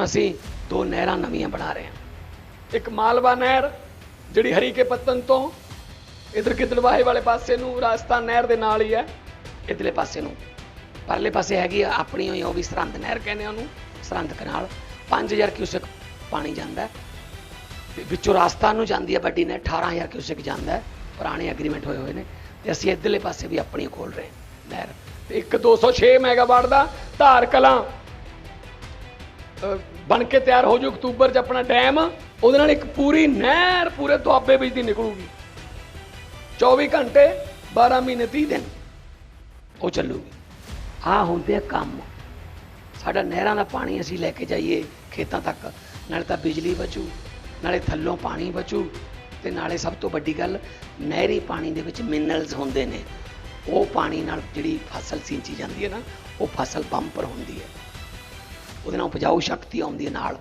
ਹੁਣ ਅਸੀਂ ਦੋ ਨਹਿਰਾਂ ਨਵੀਆਂ ਬਣਾ ਰਹੇ ਹਾਂ। ਇੱਕ ਮਾਲਵਾ ਨਹਿਰ, ਜਿਹੜੀ ਹਰੀਕੇ ਪੱਤਨ ਤੋਂ ਇਧਰ ਗਿੱਦੜਵਾਹੇ ਵਾਲੇ ਪਾਸੇ ਨੂੰ ਰਾਜਸਥਾਨ ਨਹਿਰ ਦੇ ਨਾਲ ਹੀ ਹੈ, ਇਧਰਲੇ ਪਾਸੇ ਨੂੰ। ਪਰਲੇ ਪਾਸੇ ਹੈਗੀ ਆ ਆਪਣੀ ਹੋਈ ਉਹ ਵੀ ਸਰਹੰਦ ਨਹਿਰ ਕਹਿੰਦੇ ਉਹਨੂੰ, ਸਰਹੰਦ ਕਨਾਲ। 5000 ਕਿਊਸੈਕ ਪਾਣੀ ਜਾਂਦਾ ਹੈ। ਵਿੱਚੋਂ ਰਾਜਸਥਾਨ ਨੂੰ ਜਾਂਦੀ ਹੈ ਵੱਡੀ ਨਹਿਰ 18000 ਕਿਊਸੈਕ ਜਾਂਦਾ ਹੈ। ਪੁਰਾਣੇ ਐਗਰੀਮੈਂਟ ਹੋਏ ਹੋਏ ਨੇ ਤੇ ਅਸੀਂ ਇਧਰਲੇ ਪਾਸੇ ਵੀ ਆਪਣੀ ਖੋਲ ਰਹੇ ਨਹਿਰ। ਤੇ ਇੱਕ 206 ਮੈਗਾਵਾਟ ਦਾ ਧਾਰ ਕਲਾਂ ਬਣ ਕੇ ਤਿਆਰ ਹੋ ਜੂ ਅਕਤੂਬਰ 'ਚ ਆਪਣਾ ਡੈਮ, ਉਹਦੇ ਨਾਲ ਇੱਕ ਪੂਰੀ ਨਹਿਰ ਪੂਰੇ ਦੁਆਬੇ ਵਿੱਚ ਦੀ ਨਿਕਲੂਗੀ। 24 ਘੰਟੇ 12 ਮਹੀਨੇ 30 ਦਿਨ ਉਹ ਚੱਲੂਗੀ। ਆ ਹੁੰਦੇ ਆ ਕੰਮ। ਸਾਡਾ ਨਹਿਰਾਂ ਦਾ ਪਾਣੀ ਅਸੀਂ ਲੈ ਕੇ ਜਾਈਏ ਖੇਤਾਂ ਤੱਕ। ਨਾਲੇ ਤਾਂ ਬਿਜਲੀ ਬਚੂ, ਨਾਲੇ ਥੱਲੋਂ ਪਾਣੀ ਬਚੂ। ਤੇ ਨਾਲੇ ਸਭ ਤੋਂ ਵੱਡੀ ਗੱਲ, ਨਹਿਰੀ ਪਾਣੀ ਦੇ ਵਿੱਚ ਮਿਨਰਲਸ ਹੁੰਦੇ ਨੇ। ਉਹ ਪਾਣੀ ਨਾਲ ਜਿਹੜੀ ਫਸਲ ਸਿੰਚੀ ਜਾਂਦੀ ਹੈ ਨਾ, ਉਹ ਫਸਲ ਬੰਪਰ ਹੁੰਦੀ ਹੈ। ਉਹਦੇ ਨਾਲ ਉਪਜਾਊ ਸ਼ਕਤੀ ਆਉਂਦੀ ਹੈ ਨਾਲ।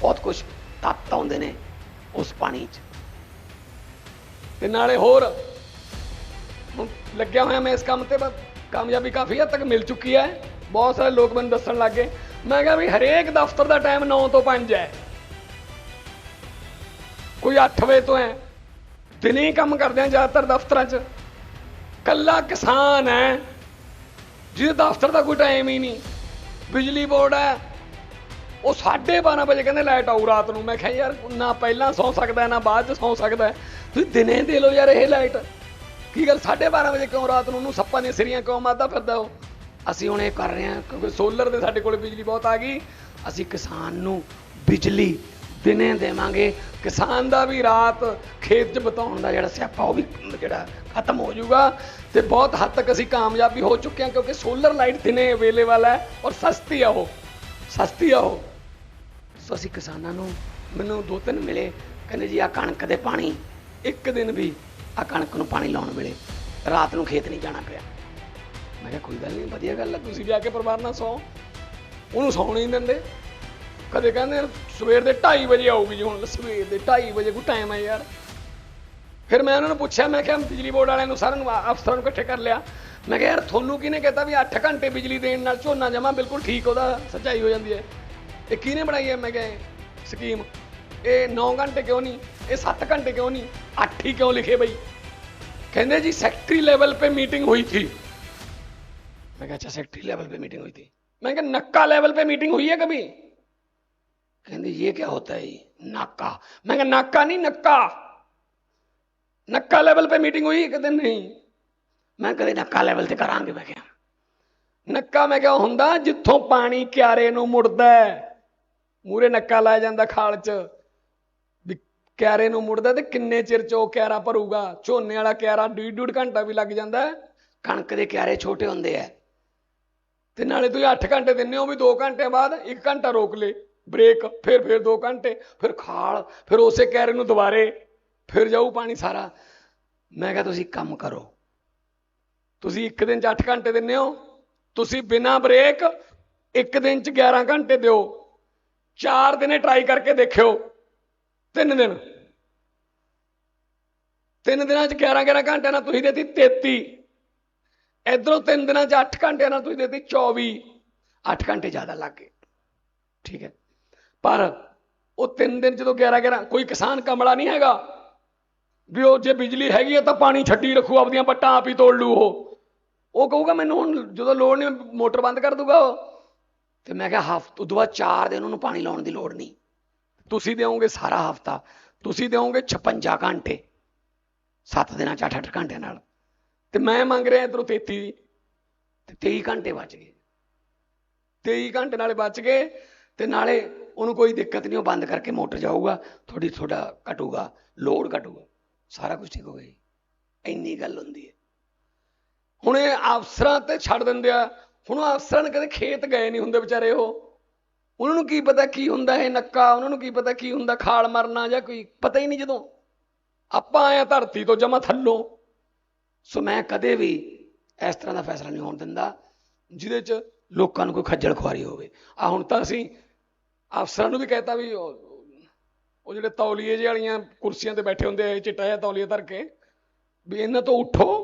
ਬਹੁਤ ਕੁਝ ਤੱਤ ਆਉਂਦੇ ਨੇ ਉਸ ਪਾਣੀ 'ਚ। ਤੇ ਨਾਲੇ ਹੋਰ, ਹੁਣ ਲੱਗਿਆ ਹੋਇਆ ਮੈਂ ਇਸ ਕੰਮ ਤੇ, ਬਸ ਕਾਮਯਾਬੀ ਕਾਫੀ ਹੱਦ ਤੱਕ ਮਿਲ ਚੁੱਕੀ ਹੈ। ਬਹੁਤ ਸਾਰੇ ਲੋਕ ਮੈਨੂੰ ਦੱਸਣ ਲੱਗੇ ਮੈਂ ਕਿਹਾ ਵੀ ਹਰੇਕ ਦਫ਼ਤਰ ਦਾ ਟਾਈਮ 9 ਤੋਂ 5 ਹੈ। ਕੋਈ 8 ਵਜੇ ਤੋਂ ਹੈ। ਦਿਨੇ ਹੀ ਕੰਮ ਕਰਦੇ ਆ ਜ਼ਿਆਦਾਤਰ ਦਫ਼ਤਰਾਂ 'ਚ। ਕੱਲਾ ਕਿਸਾਨ ਹੈ। ਜਿਹਦੇ ਦਫ਼ਤਰ ਦਾ ਕੋਈ ਟਾਈਮ ਹੀ ਨਹੀਂ। ਬਿਜਲੀ ਬੋਰਡ ਹੈ। ਉਹ 12:30 ਵਜੇ ਕਹਿੰਦੇ ਲਾਈਟ ਆਊ ਰਾਤ ਨੂੰ। ਮੈਂ ਕਿਹਾ, ਯਾਰ, ਨਾ ਪਹਿਲਾਂ ਸੌ ਸਕਦਾ, ਨਾ ਬਾਅਦ ਚ ਸੌ ਸਕਦਾ। ਤੁਸੀਂ ਦਿਨੇ ਦੇ ਲਓ ਯਾਰ ਇਹ ਲਾਈਟ ਕੀ ਗੱਲ 12:30 ਵਜੇ ਕਿਉਂ ਰਾਤ ਨੂੰ ਉਹਨੂੰ ਸੱਪਾਂ ਦੀਆਂ ਸਿਰੀਆਂ ਕਿਉਂ ਮਾਰਦਾ ਫਿਰਦਾ ਉਹ? ਅਸੀਂ ਹੁਣ ਇਹ ਕਰ ਰਹੇ ਹਾਂ, ਕਿਉਂਕਿ ਸੋਲਰ ਦੇ ਸਾਡੇ ਕੋਲ ਬਿਜਲੀ ਬਹੁਤ ਆ ਗਈ। ਅਸੀਂ ਕਿਸਾਨ ਨੂੰ ਬਿਜਲੀ ਦਿਨੇ ਦੇਵਾਂਗੇ। ਕਿਸਾਨ ਦਾ ਵੀ ਰਾਤ ਖੇਤ 'ਚ ਬਿਤਾਉਣ ਦਾ ਜਿਹੜਾ ਸਿਆਪਾ, ਉਹ ਵੀ ਜਿਹੜਾ ਖਤਮ ਹੋ ਜਾਊਗਾ। ਤੇ ਬਹੁਤ ਹੱਦ ਤੱਕ ਅਸੀਂ ਕਾਮਯਾਬ ਵੀ ਹੋ ਚੁੱਕੇ ਹਾਂ, ਕਿਉਂਕਿ ਸੋਲਰ ਲਾਈਟ ਦਿਨੇ ਅਵੇਲੇਬਲ ਹੈ ਔਰ ਸਸਤੀ ਆ ਉਹ। ਸਸਤੀ ਆ ਉਹ। ਸੋ ਅਸੀਂ ਕਿਸਾਨਾਂ ਨੂੰ ਮੈਨੂੰ ਦੋ ਤਿੰਨ ਮਿਲੇ, ਕਹਿੰਦੇ ਜੀ ਆ ਕਣਕ ਦੇ ਪਾਣੀ, ਇੱਕ ਦਿਨ ਵੀ ਆ ਕਣਕ ਨੂੰ ਪਾਣੀ ਲਾਉਣ ਵੇਲੇ ਰਾਤ ਨੂੰ ਖੇਤ ਨਹੀਂ ਜਾਣਾ ਪਿਆ। ਮੈਂ ਕਿਹਾ ਕੋਈ ਗੱਲ ਨਹੀਂ, ਵਧੀਆ ਗੱਲ ਹੈ ਤੁਸੀਂ ਜਾ ਕੇ ਪਰਿਵਾਰ ਨਾਲ ਸੌ। ਉਹਨੂੰ ਸੌਣ ਨਹੀਂ ਦਿੰਦੇ। ਕਦੇ ਕਹਿੰਦੇ ਸਵੇਰ ਦੇ 2:30 ਵਜੇ ਆਊਗੀ ਜੀ ਹੁਣ, ਸਵੇਰ ਦੇ 2:30 ਵਜੇ, ਕੋਈ ਟਾਈਮ ਹੈ ਯਾਰ। ਫਿਰ ਮੈਂ ਉਹਨਾਂ ਨੂੰ ਪੁੱਛਿਆ, ਮੈਂ ਕਿਹਾ ਬਿਜਲੀ ਬੋਰਡ ਵਾਲਿਆਂ ਨੂੰ ਸਾਰਿਆਂ ਨੂੰ, ਅਫਸਰਾਂ ਨੂੰ ਇਕੱਠੇ ਕਰ ਲਿਆ। ਮੈਂ ਕਿਹਾ ਯਾਰ, ਤੁਹਾਨੂੰ ਕਿਹਨੇ ਕਹਿਤਾ ਵੀ 8 ਘੰਟੇ ਬਿਜਲੀ ਦੇਣ ਨਾਲ ਝੋਨਾ ਜਮਾ ਬਿਲਕੁਲ ਠੀਕ ਉਹਦਾ ਸੱਚਾਈ ਹੋ ਜਾਂਦੀ ਹੈ। ਇਹ ਕਿਹਨੇ ਬਣਾਈ ਹੈ ਮੈਂ ਕਿਹਾ ਇਹ ਸਕੀਮ ਇਹ 9 ਘੰਟੇ ਕਿਉਂ ਨਹੀਂ ਇਹ 7 ਘੰਟੇ ਕਿਉਂ ਨਹੀਂ 8 ਹੀ ਕਿਉਂ ਲਿਖੇ ਬਈ ਕਹਿੰਦੇ जी सेक्रेटरी लेवल पे मीटिंग हुई थी मैं कहा अच्छा सेक्रेटरी लेवल पे मीटिंग हुई थी मैं कहा नक्का लेवल पे मीटिंग हुई है कभी कहते ये क्या होता है ये नाका मैं कहा नाका नहीं नक्का नक्का लेवल पे मीटिंग हुई कहते नहीं मैं कदे नक्का लेवल ਤੇ ਕਰਾਂਗੇ ਮੈਂ ਕਿਹਾ ਨੱਕਾ ਮੈਂ ਕਿਹਾ ਹੁੰਦਾ ਜਿੱਥੋਂ ਪਾਣੀ ਕਿਆਰੇ ਨੂੰ ਮੁੜਦਾ ਹੈ ਮੂਰੇ ਨੱਕਾ ਲਾਇਆ ਜਾਂਦਾ ਖਾਲ 'ਚ। ਵੀ ਕਿਆਰੇ ਨੂੰ ਮੁੜਦਾ ਤੇ ਕਿੰਨੇ ਚਿਰ 'ਚ ਉਹ ਕਿਆਰਾ ਭਰੂਗਾ? ਝੋਨੇ ਵਾਲਾ ਕਿਆਰਾ ਡੂਢ ਡੂਢ ਘੰਟਾ ਵੀ ਲੱਗ ਜਾਂਦਾ ਕਣਕ ਦੇ ਕਿਆਰੇ ਛੋਟੇ ਹੁੰਦੇ ਆ। ਤੇ ਨਾਲੇ ਤੁਸੀਂ 8 ਘੰਟੇ ਦਿੰਦੇ ਹੋ ਵੀ 2 ਘੰਟਿਆਂ ਬਾਅਦ 1 ਘੰਟਾ ਰੋਕ ਲੇ। ਬ੍ਰੇਕ, ਫਿਰ ਫਿਰ 2 ਘੰਟੇ, ਫਿਰ ਖਾਲ, ਫਿਰ ਉਸੇ ਕਿਆਰੇ ਨੂੰ ਦੁਬਾਰੇ, ਫਿਰ ਜਾਊ ਪਾਣੀ ਸਾਰਾ। ਮੈਂ ਕਿਹਾ ਤੁਸੀਂ ਕੰਮ ਕਰੋ। ਤੁਸੀਂ ਇੱਕ ਦਿਨ 'ਚ 8 ਘੰਟੇ ਦਿੰਦੇ ਹੋ। ਤੁਸੀਂ ਬਿਨਾਂ ਬ੍ਰੇਕ ਇੱਕ ਦਿਨ 'ਚ 11 ਘੰਟੇ ਦਿਓ। ਚਾਰ ਦਿਨੇ ਟਰਾਈ ਕਰਕੇ ਦੇਖਿਓ। ਤਿੰਨ ਦਿਨ। ਤਿੰਨ ਦਿਨਾਂ 'ਚ 11 11 ਘੰਟਿਆਂ ਨਾਲ ਤੁਸੀਂ ਦੇਤੀ 33 ਇਧਰੋਂ ਤਿੰਨ ਦਿਨਾਂ 'ਚ 8 ਘੰਟਿਆਂ ਨਾਲ ਤੁਸੀਂ ਦੇਤੀ 24 8 ਘੰਟੇ ਜ਼ਿਆਦਾ ਲੱਗ ਗਏ। ਠੀਕ ਹੈ। ਪਰ ਉਹ ਤਿੰਨ ਦਿਨ ਜਦੋਂ 11 11 ਕੋਈ ਕਿਸਾਨ ਕਮਲਾ ਨਹੀਂ ਹੈਗਾ। ਵੀ ਉਹ ਜੇ ਬਿਜਲੀ ਹੈਗੀ ਹੈ ਤਾਂ ਪਾਣੀ ਛੱਡੀ ਰੱਖੂ, ਆਪਦੀਆਂ ਪੱਟਾਂ ਆਪ ਹੀ ਤੋੜ ਲੂ ਉਹ। ਉਹ ਕਹੂਗਾ ਮੈਨੂੰ ਹੁਣ ਜਦੋਂ ਲੋੜ ਨਹੀਂ, ਮੋਟਰ ਬੰਦ ਕਰ ਦੂਗਾ ਉਹ। ਤੇ ਮੈਂ ਕਿਹਾ ਹਫ਼ਤੇ ਉਦੋਂ ਬਾਅਦ 4 ਦਿਨ ਉਹਨੂੰ ਪਾਣੀ ਲਾਉਣ ਦੀ ਲੋੜ ਨਹੀਂ। ਤੁਸੀਂ ਦਿਓਗੇ ਸਾਰਾ ਹਫਤਾ, ਤੁਸੀਂ ਦਿਓਗੇ 56 ਘੰਟੇ 7 ਦਿਨਾਂ ਚ 8-8 ਘੰਟਿਆਂ ਨਾਲ। ਤੇ ਮੈਂ ਮੰਗ ਰਿਹਾ ਇਧਰੋਂ 33 ਤੇ 23 ਘੰਟੇ ਬਚ ਗਏ। 23 ਘੰਟੇ ਨਾਲੇ ਬਚ ਗਏ, ਤੇ ਨਾਲੇ ਉਹਨੂੰ ਕੋਈ ਦਿੱਕਤ ਨਹੀਂ, ਉਹ ਬੰਦ ਕਰਕੇ ਮੋਟਰ ਜਾਊਗਾ ਥੋੜੀ ਥੋੜਾ ਘਟੂਗਾ, ਲੋਡ ਘਟੂਗਾ, ਸਾਰਾ ਕੁਝ ਠੀਕ ਹੋ ਗਿਆ ਜੀ। ਇੰਨੀ ਗੱਲ ਹੁੰਦੀ ਹੈ। ਹੁਣ ਇਹ ਅਫਸਰਾਂ ਤੇ ਛੱਡ ਦਿੰਦੇ ਆ ਹੁਣ ਉਹ ਅਫਸਰਾਂ ਨੇ ਕਦੇ ਖੇਤ ਗਏ ਨਹੀਂ ਹੁੰਦੇ ਵਿਚਾਰੇ ਉਹ। ਉਹਨਾਂ ਨੂੰ ਕੀ ਪਤਾ ਕੀ ਹੁੰਦਾ ਇਹ ਨੱਕਾ, ਉਹਨਾਂ ਨੂੰ ਕੀ ਪਤਾ ਕੀ ਹੁੰਦਾ ਖਾਲ ਮਰਨਾ ਜਾਂ ਕੋਈ ਪਤਾ ਹੀ ਨਹੀਂ ਜਦੋਂ। ਆਪਾਂ ਆਏ ਆ ਧਰਤੀ ਤੋਂ ਜਮਾ ਥੱਲੋਂ। ਸੋ ਮੈਂ ਕਦੇ ਵੀ ਇਸ ਤਰ੍ਹਾਂ ਦਾ ਫੈਸਲਾ ਨਹੀਂ ਹੋਣ ਦਿੰਦਾ ਜਿਹਦੇ 'ਚ ਲੋਕਾਂ ਨੂੰ ਕੋਈ ਖੱਜਲ ਖੁਆਰੀ ਹੋਵੇ। ਆ ਹੁਣ ਤਾਂ ਅਸੀਂ ਅਫਸਰਾਂ ਨੂੰ ਵੀ ਕਹਿਤਾ ਵੀ ਉਹ ਜਿਹੜੇ ਤੌਲੀਏ ਜਿਹੇ ਵਾਲੀਆਂ ਕੁਰਸੀਆਂ ਤੇ ਬੈਠੇ ਹੁੰਦੇ ਆ ਚਿੱਟਾ ਜਿਹਾ ਤੌਲੀਆ ਧਰ ਕੇ, ਵੀ ਇਹਨਾਂ ਤੋਂ ਉੱਠੋ।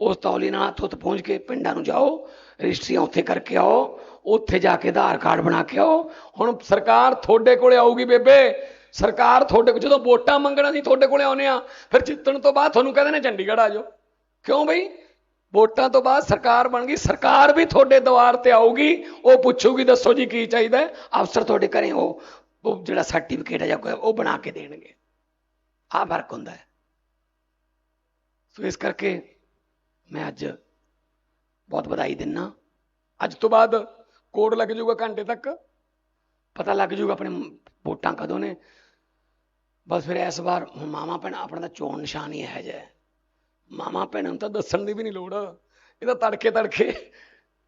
ਉਸ ਤੌਲੀ ਨਾਲ ਉੱਤ ਪਹੁੰਚ ਕੇ ਪਿੰਡਾਂ ਨੂੰ ਜਾਓ, ਰਜਿਸਟਰੀਆਂ ਉੱਥੇ ਕਰਕੇ ਆਓ, ਉੱਥੇ ਜਾ ਕੇ ਆਧਾਰ ਕਾਰਡ ਬਣਾ ਕੇ ਆਓ। ਹੁਣ ਸਰਕਾਰ ਤੁਹਾਡੇ ਕੋਲੇ ਆਊਗੀ ਬੇਬੇ। ਸਰਕਾਰ ਤੁਹਾਡੇ ਕੋਲ, ਜਦੋਂ ਵੋਟਾਂ ਮੰਗਣਾ ਸੀ ਤੁਹਾਡੇ ਕੋਲੇ ਆਉਨੇ ਆ ਫਿਰ ਜਿੱਤਣ ਤੋਂ ਬਾਅਦ ਤੁਹਾਨੂੰ ਕਹਿੰਦੇ ਨੇ, ਚੰਡੀਗੜ੍ਹ ਆ ਜਾਓ। ਕਿਉਂ ਬਈ? ਵੋਟਾਂ ਤੋਂ ਬਾਅਦ ਸਰਕਾਰ ਬਣ ਗਈ। ਸਰਕਾਰ ਵੀ ਤੁਹਾਡੇ ਦੁਆਰ ਤੇ ਆਊਗੀ। ਉਹ ਪੁੱਛੂਗੀ, ਦੱਸੋ ਜੀ, ਕੀ ਚਾਹੀਦਾ ਅਫਸਰ ਤੁਹਾਡੇ ਘਰੇ ਉਹ ਜਿਹੜਾ ਸਰਟੀਫਿਕੇਟ ਹੈ ਜਾਂ ਕੋਈ, ਉਹ ਬਣਾ ਕੇ ਦੇਣਗੇ। ਆਹ ਫ਼ਰਕ ਹੁੰਦਾ ਹੈ। ਸੋ ਇਸ ਕਰਕੇ ਮੈਂ ਅੱਜ ਬਹੁਤ ਵਧਾਈ ਦਿੰਨਾ। ਅੱਜ ਤੋਂ ਬਾਅਦ ਕੋਡ ਲੱਗ ਜਾਊਗਾ ਘੰਟੇ ਤੱਕ। ਪਤਾ ਲੱਗ ਜੂਗਾ ਆਪਣੇ ਵੋਟਾਂ ਕਦੋਂ ਨੇ। ਬਸ ਫਿਰ ਇਸ ਵਾਰ ਮਾਮਾ ਭੈਣ ਆਪਣਾ ਤਾਂ ਚੋਣ ਨਿਸ਼ਾਨ ਹੀ ਹੈ। ਜੇ ਮਾਮਾ ਭੈਣ ਨੂੰ ਤਾਂ ਦੱਸਣ ਦੀ ਵੀ ਨਹੀਂ ਲੋੜ। ਇਹ ਤਾਂ ਤੜਕੇ ਤੜਕੇ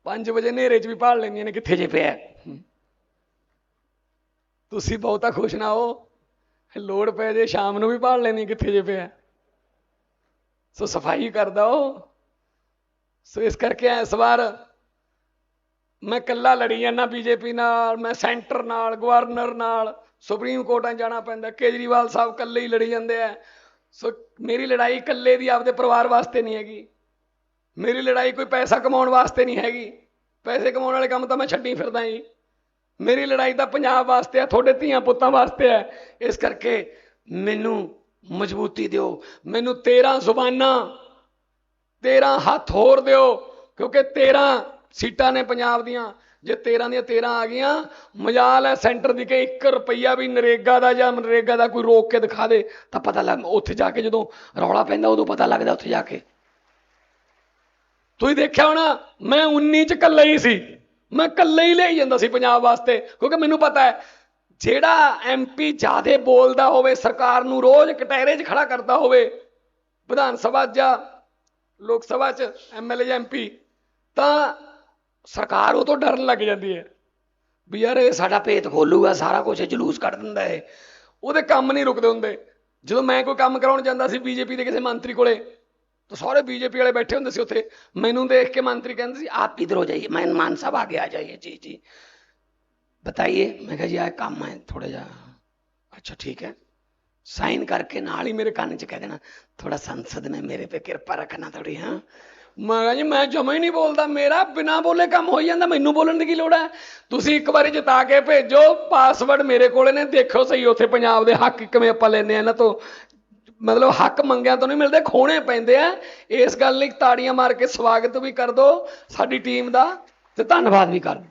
5 ਵਜੇ ਹਨੇਰੇ 'ਚ ਵੀ ਭਾਲ ਲੈਂਦੀਆਂ ਨੇ ਕਿੱਥੇ ਕਿੱਥੇ ਜੇ ਪਿਆ ਤੁਸੀਂ ਬਹੁਤਾ ਖੁਸ਼ ਨਾ ਹੋ। ਲੋੜ ਪੈ ਜੇ ਸ਼ਾਮ ਨੂੰ ਵੀ ਭਾਲ ਲੈਣੀ ਕਿੱਥੇ ਜੇ ਪਿਆ ਸੋ ਸਫ਼ਾਈ ਕਰਦਾ ਉਹ। ਸੋ ਇਸ ਕਰਕੇ ਇਸ ਵਾਰ ਮੈਂ ਕੱਲਾ ਲੜੀ ਜਾਂਦਾ ਬੀਜੇਪੀ ਨਾਲ, ਮੈਂ ਸੈਂਟਰ ਨਾਲ, ਗਵਰਨਰ ਨਾਲ, ਸੁਪਰੀਮ ਕੋਰਟਾਂ ਜਾਣਾ ਪੈਂਦਾ, ਕੇਜਰੀਵਾਲ ਸਾਹਿਬ ਕੱਲੇ ਹੀ ਲੜੀ ਜਾਂਦੇ ਆ। ਸੋ ਮੇਰੀ ਲੜਾਈ ਕੱਲੇ ਦੀ ਆਪਦੇ ਪਰਿਵਾਰ ਵਾਸਤੇ ਨਹੀਂ ਹੈਗੀ। ਮੇਰੀ ਲੜਾਈ ਕੋਈ ਪੈਸਾ ਕਮਾਉਣ ਵਾਸਤੇ ਨਹੀਂ ਹੈਗੀ। ਪੈਸੇ ਕਮਾਉਣ ਵਾਲੇ ਕੰਮ ਤਾਂ ਮੈਂ ਛੱਡੀ ਫਿਰਦਾ ਜੀ। ਮੇਰੀ ਲੜਾਈ ਤਾਂ ਪੰਜਾਬ ਵਾਸਤੇ ਆ, ਤੁਹਾਡੇ ਧੀਆਂ ਪੁੱਤਾਂ ਵਾਸਤੇ ਆ। ਇਸ ਕਰਕੇ ਮੈਨੂੰ ਮਜ਼ਬੂਤੀ ਦਿਓ। ਮੈਨੂੰ 13 ਜ਼ੁਬਾਨਾਂ 13 ਹੱਥ ਹੋਰ ਦਿਓ, ਕਿਉਂਕਿ 13 ਸੀਟਾਂ ਨੇ ਪੰਜਾਬ ਦੀਆਂ। ਜੇ 13 ਦੀਆਂ 13 ਆ ਗਈਆਂ, ਮਜਾਲ ਹੈ ਸੈਂਟਰ ਦੀ ਕਿ 1 ਰੁਪਈਆ ਵੀ ਨਰੇਗਾ ਦਾ ਜਾਂ ਮਨਰੇਗਾ ਦਾ ਕੋਈ ਰੋਕ ਕੇ ਦਿਖਾ ਦੇ, ਤਾਂ ਪਤਾ ਲੱਗ, ਉੱਥੇ ਜਾ ਕੇ ਜਦੋਂ ਰੌਲਾ ਪੈਂਦਾ, ਉਦੋਂ ਪਤਾ ਲੱਗਦਾ ਉੱਥੇ ਜਾ ਕੇ। ਤੁਸੀਂ ਦੇਖਿਆ ਹੋਣਾ, ਮੈਂ 19 ਚ ਇਕੱਲਾ ਹੀ ਸੀ। ਮੈਂ ਇਕੱਲਾ ਹੀ ਲਈ ਜਾਂਦਾ ਸੀ ਪੰਜਾਬ ਵਾਸਤੇ, ਕਿਉਂਕਿ ਮੈਨੂੰ ਪਤਾ ਹੈ, ਜਿਹੜਾ ਐਮਪੀ ਜਿਆਦੇ ਬੋਲਦਾ ਹੋਵੇ, ਸਰਕਾਰ ਨੂੰ ਰੋਜ਼ ਕਟਹਿਰੇ 'ਚ ਖੜਾ ਕਰਦਾ ਹੋਵੇ, ਵਿਧਾਨ ਸਭਾ ਜਾਂ ਲੋਕ ਸਭਾ 'ਚ ਐਮਐਲਏ ਜਾਂ ਐਮਪੀ ਤਾਂ ਸਰਕਾਰ ਉਹ ਤੋਂ ਡਰਨ ਲੱਗ ਜਾਂਦੀ ਹੈ ਵੀ ਯਾਰ ਇਹ ਸਾਡਾ ਭੇਤ ਖੋਲੂਗਾ ਸਾਰਾ ਕੁਝ ਜਲੂਸ ਕੱਢ ਦਿੰਦਾ ਹੈ ਉਹਦੇ ਕੰਮ ਨਹੀਂ ਰੁਕਦੇ ਹੁੰਦੇ ਜਦੋਂ ਮੈਂ ਕੋਈ ਕੰਮ ਕਰਾਉਣ ਜਾਂਦਾ ਸੀ ਬੀਜੇਪੀ ਦੇ ਕਿਸੇ ਮੰਤਰੀ ਕੋਲੇ ਤਾਂ ਸਾਰੇ ਬੀਜੇਪੀ ਵਾਲੇ ਬੈਠੇ ਹੁੰਦੇ ਸੀ ਉੱਥੇ ਮੈਨੂੰ ਦੇਖ ਕੇ ਮੰਤਰੀ ਕਹਿੰਦੇ ਸੀ आप इधर हो जाइए मैं मान साहब आगे आ जाइए जी जी बताइए मैं कहा जी आए काम है थोड़ा जा अच्छा ठीक है साइन करके नाल ही मेरे कान च कह देना थोड़ा संसद में मेरे पे कृपा रखना थोड़ी हाँ ਮੈਂ ਕਿਹਾ ਜੀ ਮੈਂ ਜਮਾ ਹੀ ਨਹੀਂ ਬੋਲਦਾ ਮੇਰਾ ਬਿਨਾ ਬੋਲੇ ਕੰਮ ਹੋ ਜਾਂਦਾ ਮੈਨੂੰ ਬੋਲਣ ਦੀ ਕੀ ਲੋੜ ਹੈ ਤੁਸੀਂ ਇੱਕ ਵਾਰੀ ਜਿਤਾ ਕੇ ਭੇਜੋ ਪਾਸਵਰਡ ਮੇਰੇ ਕੋਲੇ ਨੇ ਦੇਖੋ ਸਹੀ ਉੱਥੇ ਪੰਜਾਬ ਦੇ ਹੱਕ ਕਿਵੇਂ ਆਪਾਂ ਲੈਨੇ ਆ ਇਹਨਾਂ ਤੋਂ ਮਤਲਬ ਹੱਕ ਮੰਗਿਆ ਤੋਂ ਨਹੀਂ ਮਿਲਦੇ ਖੋਣੇ ਪੈਂਦੇ ਆ ਇਸ ਗੱਲ ਲਈ ਤਾੜੀਆਂ ਮਾਰ ਕੇ ਸਵਾਗਤ ਵੀ ਕਰ ਦਿਓ ਸਾਡੀ ਟੀਮ ਦਾ ਤੇ ਧੰਨਵਾਦ ਵੀ ਕਰ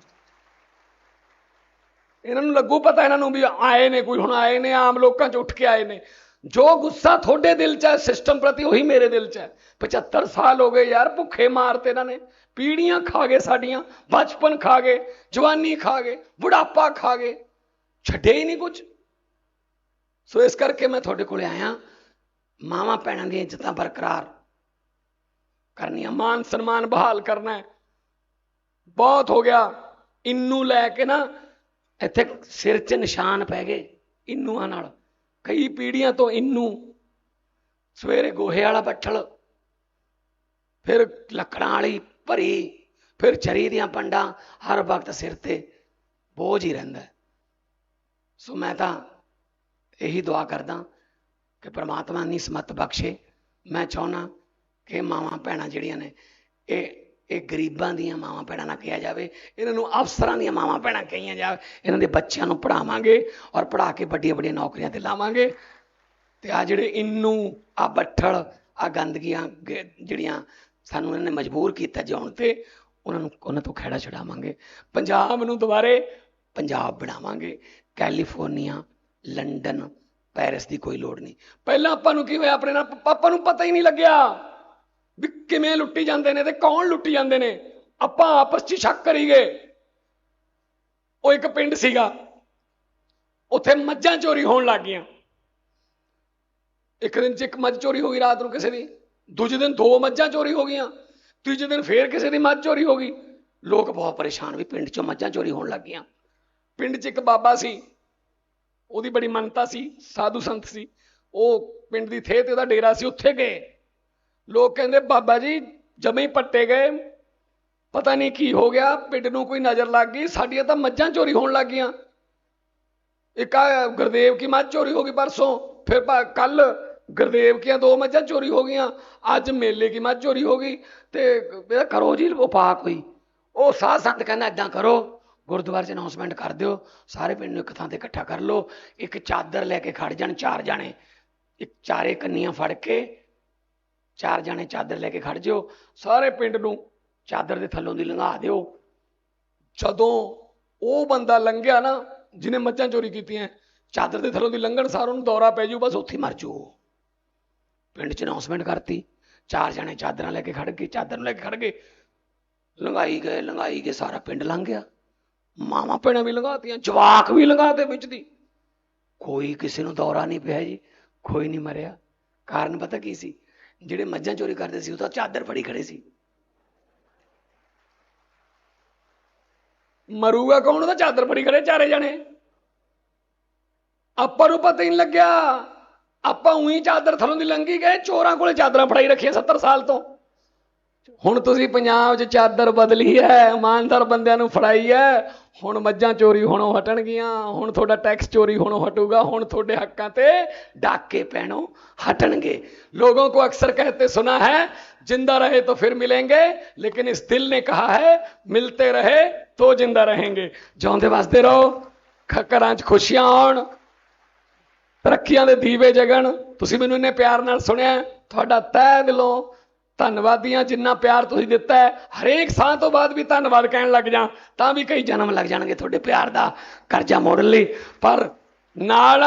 ਇਹਨਾਂ ਨੂੰ ਲੱਗੂ ਪਤਾ ਇਹਨਾਂ ਨੂੰ ਵੀ ਆਏ ਨੇ ਕੋਈ ਹੁਣ ਆਏ ਨੇ ਆਮ ਲੋਕਾਂ 'ਚ ਉੱਠ ਕੇ ਆਏ ਨੇ ਜੋ ਗੁੱਸਾ ਤੁਹਾਡੇ ਦਿਲ 'ਚ ਹੈ ਸਿਸਟਮ ਪ੍ਰਤੀ ਉਹੀ ਮੇਰੇ ਦਿਲ 'ਚ ਹੈ 75 ਸਾਲ ਹੋ ਗਏ ਯਾਰ ਭੁੱਖੇ ਮਾਰਤੇ ਇਹਨਾਂ ਨੇ ਪੀੜੀਆਂ ਖਾ ਗਏ ਸਾਡੀਆਂ ਬਚਪਨ ਖਾ ਗਏ ਜਵਾਨੀ ਖਾ ਗਏ ਬੁਢਾਪਾ ਖਾ ਗਏ ਛੱਡੇ ਹੀ ਨਹੀਂ ਕੁਝ ਸੋ ਇਸ ਕਰਕੇ ਮੈਂ ਤੁਹਾਡੇ ਕੋਲੇ ਆਇਆ ਮਾਵਾ ਭੈਣਾਂ ਦੀਆਂ ਇੱਜ਼ਤਾਂ ਬਰਕਰਾਰ ਕਰਨੀਆਂ ਮਾਨ ਸਨਮਾਨ ਬਹਾਲ ਕਰਨਾ ਹੈ ਬਹੁਤ ਹੋ ਗਿਆ ਇੰਨੂ ਲੈ ਕੇ ਨਾ ਇੱਥੇ ਸਿਰ 'ਚ ਨਿਸ਼ਾਨ ਪੈ ਗਏ ਇੰਨੂਆਂ ਨਾਲ। ਕਈ ਪੀੜ੍ਹੀਆਂ ਤੋਂ ਇੰਨੂ। ਸਵੇਰੇ ਗੋਹੇ ਵਾਲਾ ਬੱਠਲ, ਫਿਰ ਲੱਕੜਾਂ ਵਾਲੀ ਭਰੀ, ਫਿਰ ਚਰੀ ਦੀਆਂ ਪੰਡਾਂ, ਹਰ ਵਕਤ ਸਿਰ ਤੇ ਬੋਝ ਹੀ ਰਹਿੰਦਾ ਸੋ ਮੈਂ ਤਾਂ ਇਹੀ ਦੁਆ ਕਰਦਾ ਕਿ ਪ੍ਰਮਾਤਮਾ ਨਿਸਮਤ ਬਖਸ਼ੇ। ਮੈਂ ਚਾਹੁੰਦਾ ਕਿ ਮਾਵਾਂ ਭੈਣਾਂ ਜਿਹੜੀਆਂ ਨੇ, ਇਹ ਇਹ ਗਰੀਬਾਂ ਦੀਆਂ ਮਾਵਾਂ ਭੈਣਾਂ ਨਾ ਕਿਹਾ ਜਾਵੇ, ਇਹਨਾਂ ਨੂੰ ਅਫਸਰਾਂ ਦੀਆਂ ਮਾਵਾਂ ਭੈਣਾਂ ਕਹੀਆਂ ਜਾਵੇ, ਇਹਨਾਂ ਦੇ ਬੱਚਿਆਂ ਨੂੰ ਪੜਾਵਾਂਗੇ ਔਰ ਪੜਾ ਕੇ ਵੱਡੀਆਂ ਵੱਡੀਆਂ ਨੌਕਰੀਆਂ ਤੇ ਲਾਵਾਂਗੇ। ਤੇ ਆ ਜਿਹੜੇ ਇੰਨੂ ਆ ਬੱਠਲ ਆ ਗੰਦਗੀਆਂ ਜਿਹੜੀਆਂ ਸਾਨੂੰ ਇਹਨਾਂ ਨੇ ਮਜਬੂਰ ਕੀਤਾ ਜਿਉਣ ਤੇ, ਉਹਨਾਂ ਨੂੰ ਉਹਨਾਂ ਤੋਂ ਖੜਾ ਛਡਾਵਾਂਗੇ। ਪੰਜਾਬ ਨੂੰ ਦੁਬਾਰੇ ਪੰਜਾਬ ਬਣਾਵਾਂਗੇ। ਕੈਲੀਫੋਰਨੀਆ, ਲੰਡਨ, ਪੈਰਿਸ ਦੀ ਕੋਈ ਲੋੜ ਨਹੀਂ। ਪਹਿਲਾਂ ਆਪਾਂ ਨੂੰ ਕੀ ਹੋਇਆ? ਆਪਣੇ ਨਾਲ ਪਾਪਾ ਨੂੰ ਪਤਾ ਹੀ ਨਹੀਂ ਲੱਗਿਆ। ਵੀ ਕਿਵੇਂ ਲੁੱਟੀ ਜਾਂਦੇ ਨੇ ਤੇ ਕੌਣ ਲੁੱਟੀ ਜਾਂਦੇ ਨੇ? ਆਪਾਂ ਆਪਸ 'ਚ ਸ਼ੱਕ ਕਰੀ ਗਏ। ਉਹ ਇੱਕ ਪਿੰਡ ਸੀਗਾ। ਉੱਥੇ ਮੱਝਾਂ ਚੋਰੀ ਹੋਣ ਲੱਗ ਗਈਆਂ। ਇੱਕ ਦਿਨ 'ਚ ਇੱਕ ਮੱਝ ਚੋਰੀ ਹੋ ਗਈ ਰਾਤ ਨੂੰ ਕਿਸੇ ਦੀ। ਦੂਜੇ ਦਿਨ ਦੋ ਮੱਝਾਂ ਚੋਰੀ ਹੋ ਗਈਆਂ। ਤੀਜੇ ਦਿਨ ਫੇਰ ਕਿਸੇ ਦੀ ਮੱਝ ਚੋਰੀ ਹੋ ਗਈ। ਲੋਕ ਬਹੁਤ ਪਰੇਸ਼ਾਨ ਵੀ ਪਿੰਡ ਚੋਂ ਮੱਝਾਂ ਚੋਰੀ ਹੋਣ ਲੱਗ ਗਈਆਂ। ਪਿੰਡ 'ਚ ਇੱਕ ਬਾਬਾ ਸੀ। ਉਹਦੀ ਬੜੀ ਮੰਨਤਾ ਸੀ। ਸਾਧੂ ਸੰਤ ਸੀ। ਉਹ ਪਿੰਡ ਦੀ ਥੇ ਤੇ ਉਹਦਾ ਡੇਰਾ ਸੀ। ਉੱਥੇ ਗਏ। ਲੋਕ ਕਹਿੰਦੇ, ਬਾਬਾ ਜੀ ਜਮੇ ਹੀ ਪੱਟੇ ਗਏ। ਪਤਾ ਨਹੀਂ ਕੀ ਹੋ ਗਿਆ, ਪਿੰਡ ਨੂੰ ਕੋਈ ਨਜ਼ਰ ਲੱਗ ਗਈ। ਸਾਡੀਆਂ ਤਾਂ ਮੱਝਾਂ ਚੋਰੀ ਹੋਣ ਲੱਗ ਗਈਆਂ। ਇੱਕ ਆ ਗੁਰਦੇਵ ਕੀ ਮੱਝ ਚੋਰੀ ਹੋ ਗਈ ਪਰਸੋਂ। ਫਿਰ ਕੱਲ ਗੁਰਦੇਵ ਕੀਆਂ ਦੋ ਮੱਝਾਂ ਚੋਰੀ ਹੋ ਗਈਆਂ। ਅੱਜ ਮੇਲੇ ਕੀ ਮੱਝ ਚੋਰੀ ਹੋ ਗਈ ਤੇ ਇਹਦਾ ਕਰੋ ਜੀ ਉਪਾਅ ਕੋਈ। ਉਹ ਸਾਧ ਸੰਤ ਕਹਿੰਦਾ ਇਦਾਂ ਕਰੋ, ਗੁਰਦੁਆਰੇ 'ਚ ਅਨਾਉਂਸਮੈਂਟ ਕਰ ਦਿਓ। ਸਾਰੇ ਪਿੰਡ ਨੂੰ ਇੱਕ ਥਾਂ ਤੇ ਇਕੱਠਾ ਕਰ ਲਓ। ਇੱਕ ਚਾਦਰ ਲੈ ਕੇ ਖੜ ਜਾਣ ਚਾਰ ਜਾਣੇ। ਇੱਕ ਚਾਰੇ ਕੰਨੀਆਂ ਫੜ ਕੇ ਚਾਰ ਜਾਣੇ ਚਾਦਰ ਲੈ ਕੇ ਖੜ ਜਿਓ, ਸਾਰੇ ਪਿੰਡ ਨੂੰ ਚਾਦਰ ਦੇ ਥੱਲੋਂ ਦੀ ਲੰਘਾ ਦਿਓ। ਜਦੋਂ ਉਹ ਬੰਦਾ ਲੰਘਿਆ ਨਾ, ਜਿਹਨੇ ਮੱਝਾਂ ਚੋਰੀ ਕੀਤੀਆਂ, ਚਾਦਰ ਦੇ ਥੱਲੋਂ ਦੀ ਲੰਘਣ ਸਾਰ ਉਹਨੂੰ ਦੌਰਾ ਪੈ ਜੂ, ਬਸ ਉੱਥੇ ਹੀ ਮਰ ਜੂ ਪਿੰਡ 'ਚ ਅਨਾਉਂਸਮੈਂਟ ਕਰਤੀ, ਚਾਰ ਜਣੇ ਚਾਦਰਾਂ ਲੈ ਕੇ ਖੜ ਗਏ, ਚਾਦਰ ਨੂੰ ਲੈ ਕੇ ਖੜ ਗਏ। ਲੰਘਾਈ ਗਏ ਲੰਘਾਈ ਗਏ, ਸਾਰਾ ਪਿੰਡ ਲੰਘ ਗਿਆ। ਮਾਵਾਂ ਭੈਣਾਂ ਵੀ ਲੰਘਾਤੀਆਂ, ਜਵਾਕ ਵੀ ਲੰਘਾਤੇ ਵਿੱਚ ਦੀ। ਕੋਈ ਕਿਸੇ ਨੂੰ ਦੌਰਾ ਨਹੀਂ ਪਿਆ ਜੀ, ਕੋਈ ਨਹੀਂ ਮਰਿਆ। ਕਾਰਨ ਪਤਾ ਕੀ ਸੀ? ਜਿਹੜੇ ਮੱਝਾਂ ਚੋਰੀ ਕਰਦੇ ਸੀ, ਉਹ ਤਾਂ ਚਾਦਰ ਫੜੀ ਖੜੇ ਸੀ। ਮਰੂਗਾ ਕੌਣ ਉਹਦਾ? ਚਾਦਰ ਫੜੀ ਖੜੇ ਚਾਰੇ ਜਣੇ। ਆਪਾਂ ਨੂੰ ਪਤਾ ਹੀ ਨਹੀਂ ਲੱਗਿਆ। ਆਪਾਂ ਉਹੀ ਚਾਦਰ ਥੱਲੋਂ ਦੀ ਲੰਘੀ ਗਏ, ਚੋਰਾਂ ਕੋਲੇ ਚਾਦਰਾਂ ਫੜਾਈ ਰੱਖੀਆਂ 70 ਸਾਲ ਤੋਂ। ਹੁਣ ਤੁਸੀਂ ਪੰਜਾਬ 'ਚ ਚਾਦਰ ਬਦਲੀ ਹੈ, ਇਮਾਨਦਾਰ ਬੰਦਿਆਂ ਨੂੰ ਫੜਾਈ ਹੈ। ਹੁਣ ਮੱਝਾਂ ਚੋਰੀ ਹੋਣੋਂ ਹਟਣਗੀਆਂ, ਹੁਣ ਤੁਹਾਡਾ ਟੈਕਸ ਚੋਰੀ ਹੋਣੋਂ ਹਟੂਗਾ, ਹੁਣ ਤੁਹਾਡੇ ਹੱਕਾਂ ਤੇ ਡਾਕੇ ਪੈਣੋ ਹਟਣਗੇ। ਲੋਗों को अक्सर कहते सुना है जिंदा रहे तो फिर मिलेंगे लेकिन इस दिल ने कहा है मिलते रहे तो जिंदा रहेंगे ਜਿਉਂਦੇ ਵਸਦੇ ਰਹੋ ਖੱਕਰਾਂ 'ਚ ਖੁਸ਼ੀਆਂ ਆਉਣ, ਤਰੱਕੀਆਂ ਦੇ ਦੀਵੇ ਜਗਣ। ਤੁਸੀਂ ਮੈਨੂੰ ਇੰਨੇ ਪਿਆਰ ਨਾਲ ਸੁਣਿਆ, ਤੁਹਾਡਾ ਤਹਿ ਦਿਲੋਂ ਧੰਨਵਾਦੀਆਂ ਜਿੰਨਾ ਪਿਆਰ ਤੁਸੀਂ ਦਿੱਤਾ ਹੈ, ਹਰੇਕ ਸਾਹ ਤੋਂ ਬਾਅਦ ਵੀ ਧੰਨਵਾਦ ਕਹਿਣ ਲੱਗ ਜਾ, ਤਾਂ ਵੀ ਕਈ ਜਨਮ ਲੱਗ ਜਾਣਗੇ ਤੁਹਾਡੇ ਪਿਆਰ ਦਾ ਕਰਜ਼ਾ ਮੋੜਨ ਲਈ। ਪਰ ਨਾਲ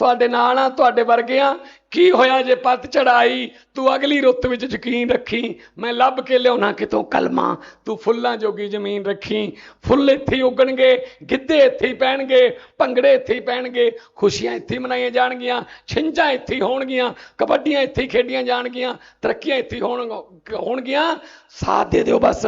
ਤੁਹਾਡੇ ਨਾਲ ਆ, ਤੁਹਾਡੇ ਵਰਗਿਆਂ ਕੀ ਹੋਇਆ ਜੇ ਪੱਤ ਚੜਾਈ? ਤੂੰ ਅਗਲੀ ਰੁੱਤ ਵਿੱਚ ਯਕੀਨ ਰੱਖੀ। ਮੈਂ ਲੱਭ ਕੇ ਲਿਆਉਣਾ ਕਿਤੋਂ ਕਲਮਾਂ? ਤੂੰ ਫੁੱਲਾਂ ਜੋਗੀ ਜ਼ਮੀਨ ਰੱਖੀ। ਫੁੱਲ ਇੱਥੇ ਹੀ ਉੱਗਣਗੇ, ਗਿੱਧੇ ਇੱਥੇ ਹੀ ਪੈਣਗੇ, ਭੰਗੜੇ ਇੱਥੇ ਹੀ ਪੈਣਗੇ, ਖੁਸ਼ੀਆਂ ਇੱਥੇ ਹੀ ਮਨਾਈਆਂ ਜਾਣਗੀਆਂ, ਛਿੰਝਾਂ ਇੱਥੇ ਹੀ ਹੋਣਗੀਆਂ, ਕਬੱਡੀਆਂ ਇੱਥੇ ਹੀ ਖੇਡੀਆਂ ਜਾਣਗੀਆਂ, ਤਰੱਕੀਆਂ ਇੱਥੇ ਹੀ ਹੋਣ, ਹੋਣਗੀਆਂ। ਸਾਥ ਦੇ ਦਿਓ ਬਸ।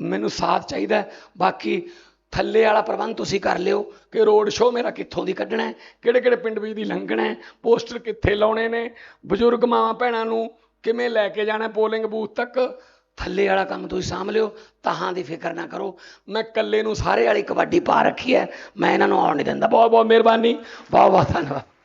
ਮੈਨੂੰ ਸਾਥ ਚਾਹੀਦਾ ਬਾਕੀ ਥੱਲੇ ਵਾਲਾ ਪ੍ਰਬੰਧ ਤੁਸੀਂ ਕਰ ਲਿਓ ਕਿ ਰੋਡ ਸ਼ੋਅ ਮੇਰਾ ਕਿੱਥੋਂ ਦੀ ਕੱਢਣਾ ਹੈ? ਕਿਹੜੇ ਕਿਹੜੇ ਪਿੰਡ ਵਿੱਚ ਦੀ ਲੰਘਣਾ ਹੈ? ਪੋਸਟਰ ਕਿੱਥੇ ਲਾਉਣੇ ਨੇ? ਬਜ਼ੁਰਗ ਮਾਵਾਂ ਭੈਣਾਂ ਨੂੰ ਕਿਵੇਂ ਲੈ ਕੇ ਜਾਣਾ ਪੋਲਿੰਗ ਬੂਥ ਤੱਕ? ਥੱਲੇ ਵਾਲਾ ਕੰਮ ਤੁਸੀਂ ਸਾਂਭ ਲਿਓ, ਤਾਹਾਂ ਦੀ ਫਿਕਰ ਨਾ ਕਰੋ। ਮੈਂ ਇਕੱਲੇ ਨੂੰ ਸਾਰੇ ਵਾਲੀ ਕਬੱਡੀ ਪਾ ਰੱਖੀ ਹੈ, ਮੈਂ ਇਹਨਾਂ ਨੂੰ ਆਉਣ ਨਹੀਂ ਦਿੰਦਾ। ਬਹੁਤ ਬਹੁਤ ਮਿਹਰਬਾਨੀ। ਬਹੁਤ ਬਹੁਤ ਧੰਨਵਾਦ।